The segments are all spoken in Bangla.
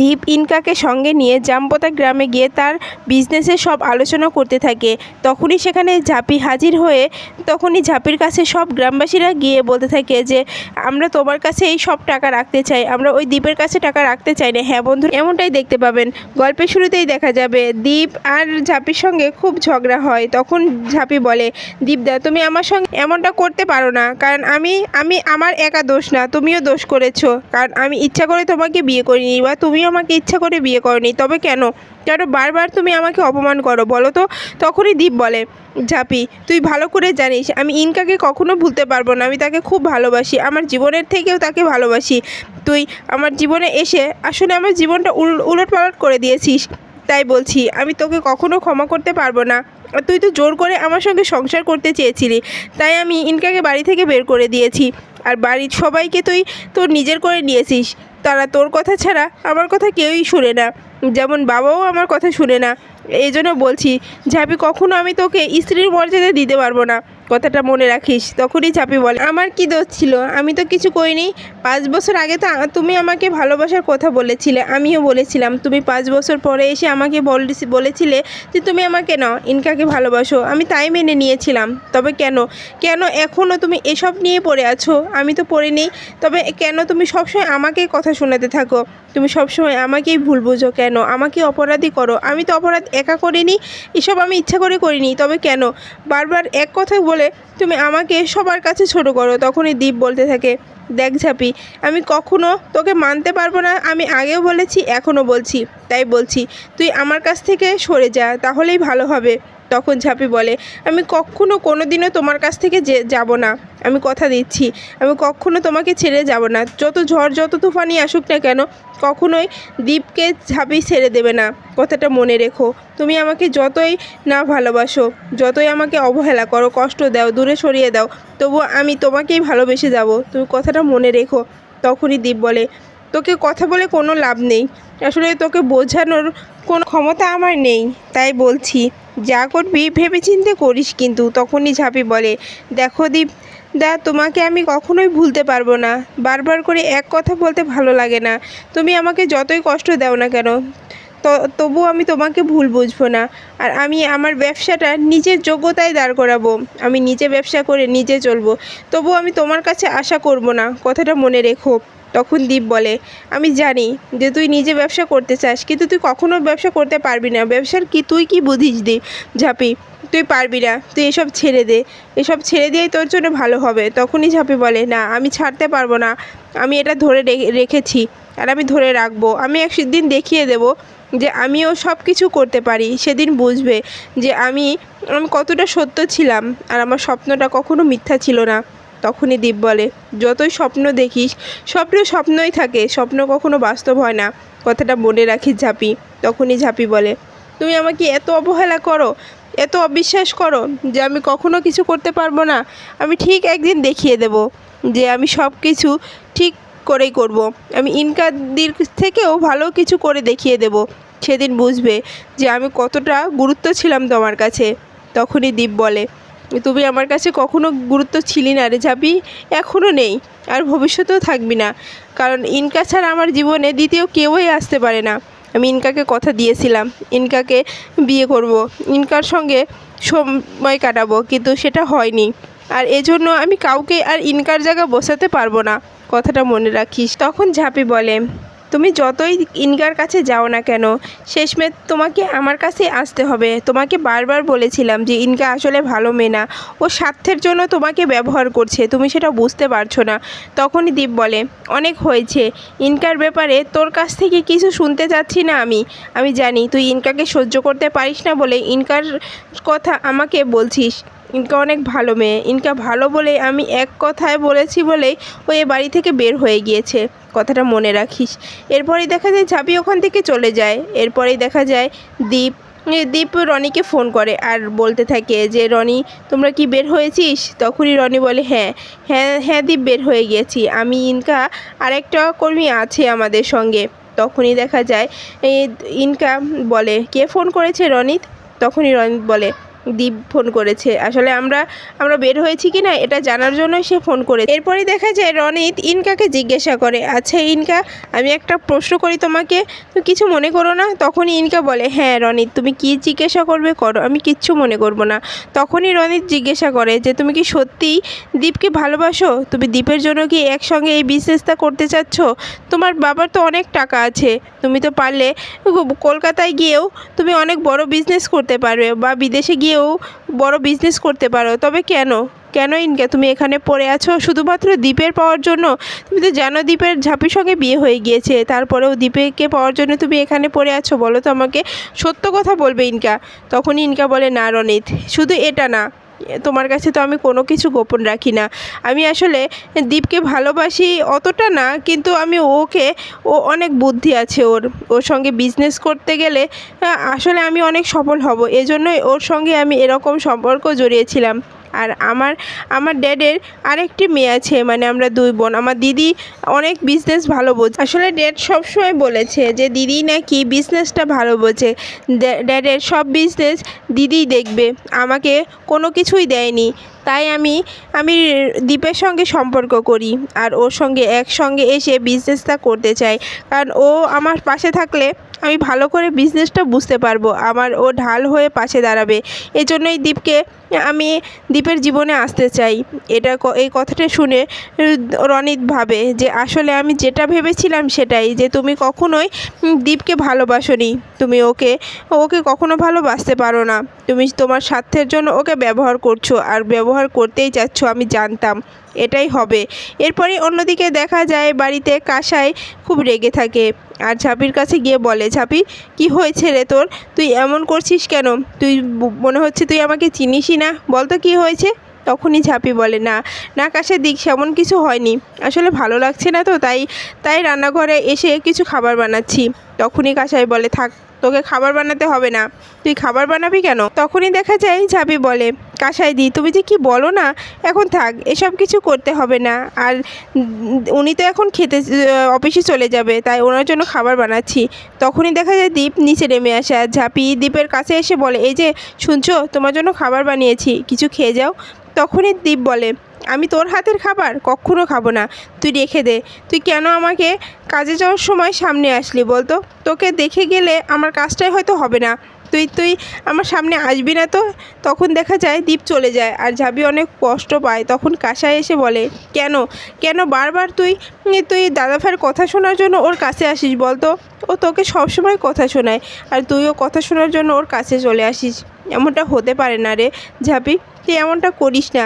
দীপ ইনকাকে সঙ্গে নিয়ে জামপোতা গ্রামে গিয়ে তার বিজনেসের সব আলোচনা করতে থাকে। তখনই সেখানে ঝাঁপি হাজির হয়ে তখনই ঝাঁপির কাছে সব গ্রামবাসীরা গিয়ে বলতে থাকে যে, আমরা তোমার কাছে এই সব টাকা রাখতে চাই। আমরা ওই দ্বীপের কাছে টাকা রাখতে চাই না। হ্যাঁ বন্ধু, এমনটাই দেখতে পাবেন। গল্পের শুরুতেই দেখা যাবে, দীপ আর ঝাঁপির সঙ্গে খুব ঝগড়া হয়। তখন ঝাঁপি বলে দীপদা তুমি আমার সঙ্গে এমনটা করতে পারো না। কারণ আমি আমি, আমার একা দোষ না। তুমিও দোষ করেছ। কারণ আমি ইচ্ছা করে তোমাকে বিয়ে করিনি বা তুমিও আমাকে ইচ্ছা করে বিয়ে করনি। তবে কেন? কেন? বারবার তুমি আমাকে অপমান করো, বলো তো? তখনই দীপ বলে, ঝাপি, তুই ভালো করে জানিস, আমি ইনকাকে কখনো ভুলতে পারব না। আমি তাকে খুব ভালোবাসি, আমার জীবনের থেকেও তাকে ভালোবাসি। তুই আমার জীবনে এসে আসলে আমার জীবনটা উল- পালট করে দিয়েছিস, তাই বলছি, আমি তোকে কখনো ক্ষমা করতে পারব না। তুই তো জোর করে আমার সঙ্গে সংসার করতে চেয়েছিলি, তাই আমি ইনকাকে বাড়ি থেকে বের করে দিয়েছি। আর বাড়ির সবাইকে তুই তোর নিজের করে নিয়েছিস, তারা তোর কথা ছাড়া আমার কথা কেউই শুনে না। যেমন বাবাও আমার কথা শুনে না। এই জন্য বলছি, ঝাঁপি, কখনো আমি তোকে স্ত্রীর মর্যাদা দিতে পারব না। কথাটা মনে রাখিস, তখনই ঝাঁপি বলে, আমার কি দোষ ছিল? আমি তো কিছু করিনি। পাঁচ বছর আগে তো, তুমি আমাকে ভালোবাসার কথা বলেছিলে, আমিও বলেছিলাম। তুমি পাঁচ বছর পরে এসে আমাকে বল- বলেছিলে যে তুমি আমাকে নাও, ইনকাকে ভালোবাসো। আমি তাই মেনে নিয়েছিলাম। তবে কেন? কেন এখনও তুমি এসব নিয়ে পড়ে আছো? আমি তো পড়ে নেই তবে কেন তুমি সবসময় আমাকে কথা শোনাতে থাকো? তুমি সবসময় আমাকেই ভুল বুঝো কেন? আমাকে অপরাধী করো। আমি তো অপরাধ একা করিনি, এসব আমি ইচ্ছা করে করিনি, তবে কেন? বারবার এক কথা বলে তুমি আমাকে সবার কাছে ছোট করো, তখনই দীপ বলতে থাকে, দেখ ঝাপি, আমি কখনো তোকে মানতে পারব না, আমি আগেও বলেছি, এখনও বলছি, তাই বলছি, তুই আমার কাছ থেকে সরে যা, তাহলেই ভালো হবে। তখন ঝাঁপি বলে, আমি কখনো কোনো দিনও তোমার কাছ থেকে যে, যাব না। আমি কথা দিচ্ছি। আমি কখনো তোমাকে ছেড়ে যাব না। যত ঝড় যত তুফানি আসুক না কেন, কখনোই দ্বীপকে ঝাঁপি ছেড়ে দেবে না। কথাটা মনে রেখো। তুমি আমাকে যতই না ভালোবাসো, যতই আমাকে অবহেলা করো, কষ্ট দাও, দূরে সরিয়ে দাও, তবু আমি তোমাকেই ভালোবেসে যাব। তুমি কথাটা মনে রেখো। তখনই দ্বীপ বলে, তোকে কথা বলে কোনো লাভ নেই। আসলে তোকে বোঝানোর কোনো ক্ষমতা আমার নেই। তাই বলছি, যা করবি, ভেবেচিন্তে করিস কিন্তু। তখনই ঝাঁপি বলে, দেখো দীপ দা, তোমাকে আমি কখনোই ভুলতে পারব না। বারবার করে এক কথা বলতে ভালো লাগে না। তুমি আমাকে যতই কষ্ট দাও না কেন তবু আমি তোমাকে ভুল বুঝব না। আর আমি আমার ব্যবসাটা নিজের যোগ্যতায় দাঁড় করাবো। আমি নিজে ব্যবসা করে নিজে চলবো। তবু আমি তোমার কাছে আশা করব না। কথাটা মনে রেখো। তখন দীপ বলে, আমি জানি যে তুই নিজে ব্যবসা করতে চাস, কিন্তু তুই কখনো ব্যবসা করতে পারবি না। ব্যবসার কি, তুই কি বুঝিস দি, ঝাঁপি? তুই পারবি না, তুই এসব ছেড়ে দে। এসব ছেড়ে দিয়েই তোর জন্য ভালো হবে। তখনই ঝাঁপি বলে, না, আমি ছাড়তে পারব না। আমি এটা ধরে রেখেছি, আর আমি ধরে রাখব। আমি এক একদিন দেখিয়ে দেবো যে আমিও সব কিছু করতে পারি। সেদিন বুঝবে যে আমি আমি কতটা সত্য ছিলাম, আর আমার স্বপ্নটা কখনো মিথ্যা ছিল না। তখনই দীপ বলে, যতই স্বপ্ন দেখিস স্বপ্ন স্বপ্নই থাকে, স্বপ্ন কখনো বাস্তব হয় না। কথাটা মনে রাখিস ঝাঁপি। তখনই ঝাঁপি বলে, তুমি আমাকে এত অবহেলা করো, এত অবিশ্বাস করো যে আমি কখনো কিছু করতে পারব না। আমি ঠিক একদিন দেখিয়ে দেব যে আমি সব কিছু ঠিক করেই করব। আমি ইনকাদির থেকেও ভালো কিছু করে দেখিয়ে দেব। সেদিন বুঝবে যে আমি কতটা গুরুত্ব ছিলাম তোমার কাছে। তখনই দীপ বলে তুমি আমার কাছে কখনো গুরুত্ব ছিলি না রে যাবি এখনও নেই, আর ভবিষ্যতেও থাকবি না। কারণ ইনকা ছাড়া আমার জীবনে দ্বিতীয় কেউই আসতে পারে না। আমি ইনকাকে কথা দিয়েছিলাম, ইনকাকে বিয়ে করব, ইনকার সঙ্গে সময় কাটাবো, কিন্তু সেটা হয়নি। আর এজন্য আমি কাউকে আর ইনকার জায়গা বসাতে পারব না, কথাটা মনে রাখিস। তখন ঝাঁপি বলে তুমি যতই ইনকার কাছে যাও না কেন, শেষমেশ তোমাকে আমার কাছে আসতে হবে। তোমাকে বারবার বলেছিলাম যে ইনকা আসলে ভালো মেয়ে না, ও স্বার্থের জন্য তোমাকে ব্যবহার করছে, তুমি সেটা বুঝতে পারছ না। তখনই দীপ বলে, অনেক হয়েছে। ইনকার ব্যাপারে তোর কাছ থেকে কিছু শুনতে চাচ্ছি না আমি। আমি জানি তুই ইনকাকে সহ্য করতে পারিস না বলে ইনকার কথা আমাকে বলছিস। ইনকা অনেক ভালো মেয়ে। ইনকা ভালো বলে আমি এক কথায় বলেছি বলেই ও এ বাড়ি থেকে বের হয়ে গিয়েছে। কথাটা মনে রাখিস। এরপরেই দেখা যায় ঝাঁপি ওখান থেকে চলে যায়। এরপরেই দেখা যায় দীপ দীপ রনিকে ফোন করে আর বলতে থাকে যে, রনি, তোমরা কি বের হয়েছিস? তখনই রনি বলে হ্যাঁ হ্যাঁ হ্যাঁ দীপ, বের হয়ে গিয়েছি আমি ইনকা আরেকটা কর্মী আছে আমাদের সঙ্গে। তখনই দেখা যায় ইনকা বলে, কে ফোন করেছে রনিত? তখনই রনিত বলে দীপ ফোন করেছে। আসলে আমরা আমরা বের হয়েছি কি না এটা জানার জন্যই সে ফোন করে। এরপরেই দেখা যায় রনিত ইনকাকে জিজ্ঞাসা করে আচ্ছা ইনকা, আমি একটা প্রশ্ন করি তোমাকে তুমি কিছু মনে করো না? তখনই ইনকা বলে হ্যাঁ রনিত, তুমি কি জিজ্ঞাসা করবে করো, আমি কিচ্ছু মনে করব না। তখনই রনিত জিজ্ঞাসা করে যে, তুমি কি সত্যিই দীপকে ভালোবাসো? তুমি দীপের জন্য কি একসঙ্গে এই বিজনেসটা করতে চাচ্ছ? তোমার বাবার তো অনেক টাকা আছে, তুমি তো পারলে কলকাতায় গিয়েও তুমি অনেক বড় বিজনেস করতে পারবে বা বিদেশে গিয়েও বড় বিজনেস করতে পারো। তবে কেন? কেন ইনকা? তুমি এখানে পড়ে আছো শুধুমাত্র দ্বীপের পাওয়ার জন্য? তুমি তো জানো দ্বীপের ঝাঁপির সঙ্গে বিয়ে হয়ে গিয়েছে। তারপরেও দ্বীপেকে পাওয়ার জন্য তুমি এখানে পড়ে আছো। বলো তো আমাকে। সত্য কথা বলবে ইনকা। তখন ইনকা বলে, না রনিত, শুধু এটা না। তোমার কাছে তো আমি কোনো কিছু গোপন রাখি না। আমি আসলে দীপকে ভালোবাসি অতটা না, কিন্তু আমি ওকে, ও অনেক বুদ্ধি আছে ওর। ওর সঙ্গে বিজনেস করতে গেলে আসলে আমি অনেক সফল হব। এজন্যই ওর সঙ্গে আমি এরকম সম্পর্ক জড়িয়েছিলাম। আর আমার আমার ড্যাডের আরেকটি মেয়ে আছে মানে আমরা দুই বোন। আমার দিদি অনেক বিজনেস ভালো বোঝে। আসলে ড্যাড সবসময় বলেছে যে, দিদি নাকি বিজনেসটা ভালো বোঝে। ড্যাডের সব বিজনেস দিদিই দেখবে। আমাকে কোনো কিছুই দেয়নি। তাই আমি আমি দীপের সঙ্গে সম্পর্ক করি আর ওর সঙ্গে একসঙ্গে এসে বিজনেসটা করতে চাই। কারণ ও আমার পাশে থাকলে আমি ভালো করে বিজনেসটা বুঝতে পারব। আমার ও ঢাল হয়ে পাশে দাঁড়াবে। এজন্যই দীপকে আমি দীপের জীবনে আসতে চাই। এটা এই কথাটা শুনে রনিত ভাবে যে, আসলে আমি যেটা ভেবেছিলাম সেটাই যে, তুমি কখনোই দীপকে ভালোবাসোনি। তুমি ওকে ওকে কখনো ভালোবাসতে পারো না। তুমি তোমার স্বার্থের জন্য ওকে ব্যবহার করছ আর ব্যবহার করতেই চাচ্ছ, আমি জানতাম। এটাই হবে। এরপরে অন্যদিকে দেখা যায় বাড়িতে কাসায় খুব রেগে থাকে। আর ঝাপির কাছে গিয়ে বলে, ঝাপি, কি হয়েছে রে তোর? তুই এমন করছিস কেন? তুই মনে হচ্ছে তুই আমাকে চিনিসই না। বল তো কী হয়েছে? তখনই ঝাপি বলে, না না কাশের দিক সেমন কিছু হয়নি। আসলে ভালো লাগছে না তো, তাই তাই রান্নাঘরে এসে কিছু খাবার বানাচ্ছি। তখনই কাসাই বলে, থাক, তোকে খাবার বানাতে হবে না। তুই খাবার বানাবি কেন? তখনই দেখা যায় ঝাপি বলে কাসাই দি তুমি যে কি বলো না, এখন থাক, এসব কিছু করতে হবে না। আর উনি তো এখন খেতে অফিসে চলে যাবে, তাই ওনার জন্য খাবার বানাচ্ছি। তখনই দেখা যায় দীপ নিচে নেমে আসে আর ঝাঁপি দীপের কাছে এসে বলে, এই যে, শুনছো? তোমার জন্য খাবার বানিয়েছি, কিছু খেয়ে যাও। তখনই দীপ বলে, আমি তোর হাতের খাবার? কখনো খাব না। তুই রেখে দে। তুই কেন আমাকে কাজে যাওয়ার সময় সামনে আসলি বলতো? তোকে দেখে গেলে আমার কাজটাই হয়তো হবে না। তুই তুই আমার সামনে আসবি না তো? তখন দেখা যায় দীপ চলে যায় আর ঝাবি অনেক কষ্ট পায়। তখন কাসায় এসে বলে, কেন? কেন বারবার তুই তুই দাদা ভাইয়ের কথা শোনার জন্য ওর কাছে আসিস বলতো? ও তোকে সবসময় কথা শোনায় আর তুইও কথা শোনার জন্য ওর কাছে চলে আসিস। এমনটা হতে পারে না রে ঝাপি, তুই এমনটা করিস না।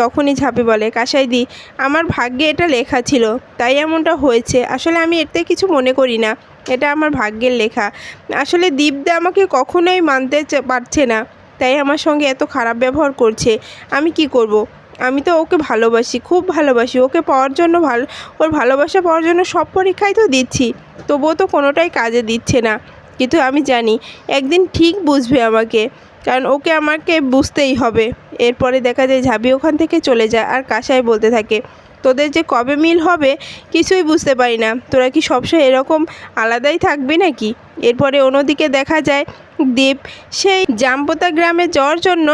তখনই ঝাঁপি বলে, কাসাই দি, আমার ভাগ্যে এটা লেখা ছিল, তাই এমনটা হয়েছে। আসলে আমি এতে কিছু মনে করি না। এটা আমার ভাগ্যের লেখা। আসলে দীপদা আমাকে কখনোই মানতে পারছে না। তাই আমার সঙ্গে এত খারাপ ব্যবহার করছে। আমি কি করব। আমি তো ওকে ভালোবাসি, খুব ভালোবাসি। ওকে পাওয়ার জন্য ভালো, ওর ভালোবাসা পাওয়ার জন্য সব পরীক্ষাই তো দিচ্ছি। তবুও তো কোনোটাই কাজে দিচ্ছে না। কিন্তু আমি জানি, একদিন ঠিক বুঝবে আমাকে। কারণ ওকে আমাকে বুঝতেই হবে। এরপরে দেখা যায় ঝাবি ওখান থেকে চলে যায় আর কাসাই বলতে থাকে। তোদের যে কবে মিল হবে কিছুই বুঝতে পারি না। তোরা কি সবসময় এরকম আলাদাই থাকবি নাকি? এরপরে অন্যদিকে দেখা যায়, দীপ সেই জামপোতা গ্রামে যাওয়ার জন্য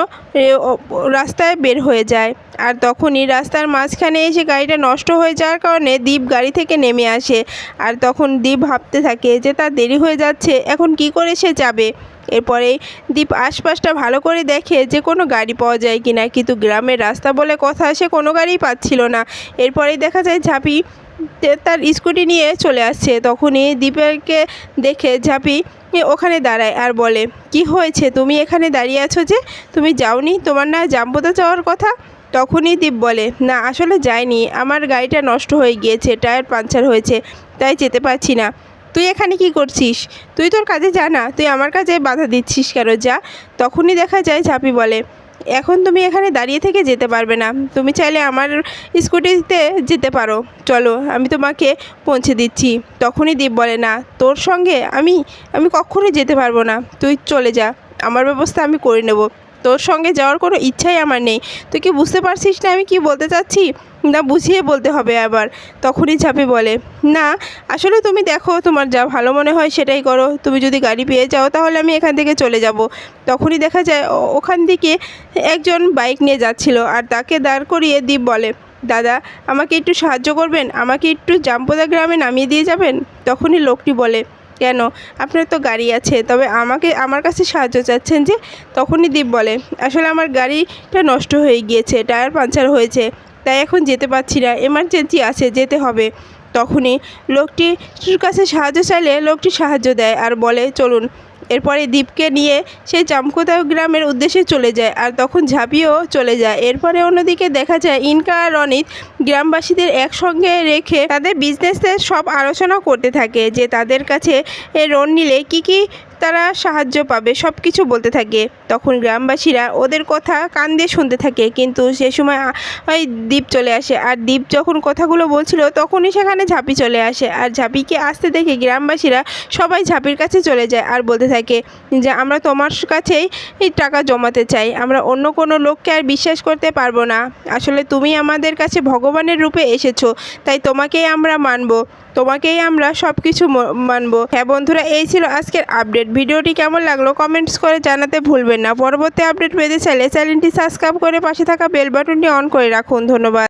রাস্তায় বের হয়ে যায়। আর তখনই রাস্তার মাঝখানে এসে গাড়িটা নষ্ট হয়ে যাওয়ার কারণে দীপ গাড়ি থেকে নেমে আসে। আর তখন দীপ ভাবতে থাকে যে তার দেরি হয়ে যাচ্ছে, এখন কি করে সে যাবে? এরপরে দীপ আশপাশটা ভালো করে দেখে যে কোনো গাড়ি পাওয়া যায় কিনা। কিন্তু গ্রামের রাস্তা বলে কথা সে কোনো গাড়িই পাচ্ছিল না। এরপরেই দেখা যায় ঝাঁপি তার স্কুটি নিয়ে চলে আসছে। তখনই দীপেরকে দেখে ঝাঁপি ওখানে দাঁড়ায় আর বলে, কি হয়েছে? তুমি এখানে দাঁড়িয়ে আছো যে? তুমি যাওনি? তোমার না জাম্বোতে যাওয়ার কথা? তখনই দীপ বলে, না, আসলে যায়নি আমার গাড়িটা নষ্ট হয়ে গিয়েছে, টায়ার পাঞ্চার হয়েছে, তাই যেতে পারছি না। তুই এখানে কি করছিস? তুই তোর কাজে যা না, তুই আমার কাজে বাধা দিচ্ছিস কেন? যা। তখনই দেখা যায় ঝাঁপি বলে, এখন তুমি এখানে দাঁড়িয়ে থেকে যেতে পারবে না। তুমি চাইলে আমার স্কুটিতে যেতে পারো। চলো, আমি তোমাকে পৌঁছে দিচ্ছি। তখনই দীপ বলে, না, তোর সঙ্গে আমি আমি কখনোই যেতে পারব না। তুই চলে যা। আমার ব্যবস্থা আমি করে নেব। তোর সঙ্গে যাওয়ার কোনো ইচ্ছাই আমার নেই। তুই কি বুঝতে পারছিস না আমি কি বলতে চাচ্ছি? না, বুঝিয়ে বলতে হবে আবার। তখনই ঝাঁপি বলে, না, আসলে তুমি দেখো, তোমার যা ভালো মনে হয় সেটাই করো। তুমি যদি গাড়ি পেয়ে যাও, তাহলে আমি এখান থেকে চলে যাব। তখনই দেখা যায় ওখান থেকে একজন বাইক নিয়ে যাচ্ছিল আর তাকে দাঁড় করিয়ে দীপ বলে, দাদা, আমাকে একটু সাহায্য করবেন? আমাকে একটু জাম্পদা গ্রামে নামিয়ে দিয়ে যাবেন? তখনই লোকটি বলে কেন? আপনার তো গাড়ি আছে, তবে আমাকে, আমার কাছে সাহায্য চাচ্ছেন যে তখনই দীপ বলে, আসলে আমার গাড়িটা নষ্ট হয়ে গিয়েছে, টায়ার পাঞ্চার হয়েছে, তাই এখন যেতে পারছি না এমার্জেন্সি আছে, যেতে হবে। তখনই লোকটির কাছে সাহায্য চাইলে লোকটি সাহায্য দেয় আর বলে, চলুন। এরপরে দীপকে নিয়ে সেই জামকোদা গ্রামের উদ্দেশ্যে চলে যায় আর তখন ঝাঁপিয়েও চলে যায়। এরপরে অন্যদিকে দেখা যায় ইনকা আর রনিত গ্রামবাসীদের একসঙ্গে রেখে তাদের বিজনেসের সব আলোচনা করতে থাকে যে তাদের কাছে লোন নিলে কী কী তারা সাহায্য পাবে সব কিছু বলতে থাকে। তখন গ্রামবাসীরা ওদের কথা কান দিয়ে শুনতে থাকে, কিন্তু সে সময় দ্বীপ চলে আসে। আর দ্বীপ যখন কথাগুলো বলছিল, তখনই সেখানে ঝাঁপি চলে আসে। আর ঝাঁপিকে আসতে দেখে গ্রামবাসীরা সবাই ঝাঁপির কাছে চলে যায় আর বলতে থাকে যে, আমরা তোমার কাছেই টাকা জমাতে চাই। আমরা অন্য কোনো লোককে আর বিশ্বাস করতে পারব না। আসলে তুমি আমাদের কাছে ভগবানের রূপে এসেছ, তাই তোমাকেই আমরা মানবো। তোমাকেই আমরা সব কিছু মানবো। হ্যাঁ বন্ধুরা, এই ছিল আজকের আপডেট। ভিডিওটি কেমন লাগল কমেন্টস করে জানাতে ভুলবেন না। পরবর্তী আপডেট পেতে চাইলে চ্যানেলটি সাবস্ক্রাইব করে পাশে থাকা বেল বাটনটি অন করে রাখুন। ধন্যবাদ।